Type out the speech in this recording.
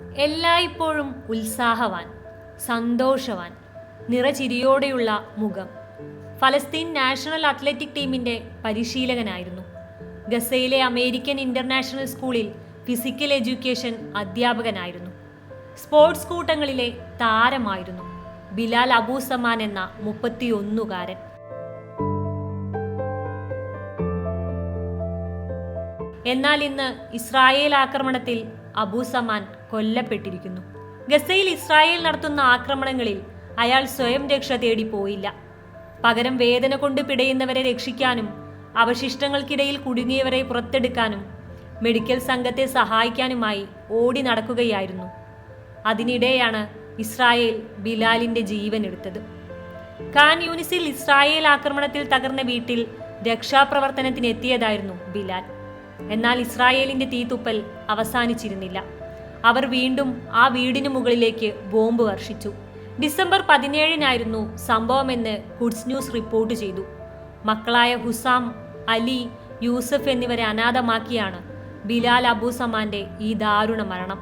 എല്ലായ്പ്പോഴും ഉത്സാഹവാൻ സന്തോഷവാൻ നിറചിരിയോടെയുള്ള മുഖം. ഫലസ്തീൻ നാഷണൽ അത്ലറ്റിക് ടീമിന്റെ പരിശീലകനായിരുന്നു. ഗസയിലെ അമേരിക്കൻ ഇന്റർനാഷണൽ സ്കൂളിൽ ഫിസിക്കൽ എഡ്യൂക്കേഷൻ അധ്യാപകനായിരുന്നു. സ്പോർട്സ് കൂട്ടങ്ങളിലെ താരമായിരുന്നു ബിലാൽ അബൂസമാൻ എന്ന മുപ്പത്തിയൊന്നുകാരൻ. എന്നാൽ ഇന്ന് ഇസ്രായേൽ ആക്രമണത്തിൽ അബൂസമാൻ കൊല്ലപ്പെട്ടിരിക്കുന്നു. ഗസയിൽ ഇസ്രായേൽ നടത്തുന്ന ആക്രമണങ്ങളിൽ അയാൾ സ്വയം രക്ഷ തേടി പോയില്ല. പകരം വേദന കൊണ്ട് പിടയുന്നവരെ രക്ഷിക്കാനും അവശിഷ്ടങ്ങൾക്കിടയിൽ കുടുങ്ങിയവരെ പുറത്തെടുക്കാനും മെഡിക്കൽ സംഘത്തെ സഹായിക്കാനുമായി ഓടി നടക്കുകയായിരുന്നു. അതിനിടെയാണ് ഇസ്രായേൽ ബിലാലിന്റെ ജീവൻ എടുത്തത്. ഖാൻ യൂണിസിൽ ഇസ്രായേൽ ആക്രമണത്തിൽ തകർന്ന വീട്ടിൽ രക്ഷാപ്രവർത്തനത്തിന് എത്തിയതായിരുന്നു ബിലാൽ. എന്നാൽ ഇസ്രായേലിന്റെ തീത്തുപ്പൽ അവസാനിച്ചിരുന്നില്ല. അവർ വീണ്ടും ആ വീടിനു മുകളിലേക്ക് ബോംബ് വർഷിച്ചു. ഡിസംബർ പതിനേഴിനായിരുന്നു സംഭവമെന്ന് ഗുഡ്സ് ന്യൂസ് റിപ്പോർട്ട് ചെയ്തു. മക്കളായ ഹുസാം അലി യൂസഫ് എന്നിവരെ അനാഥമാക്കിയാണ് ബിലാൽ അബൂസമാന്റെ ഈ ദാരുണ മരണം.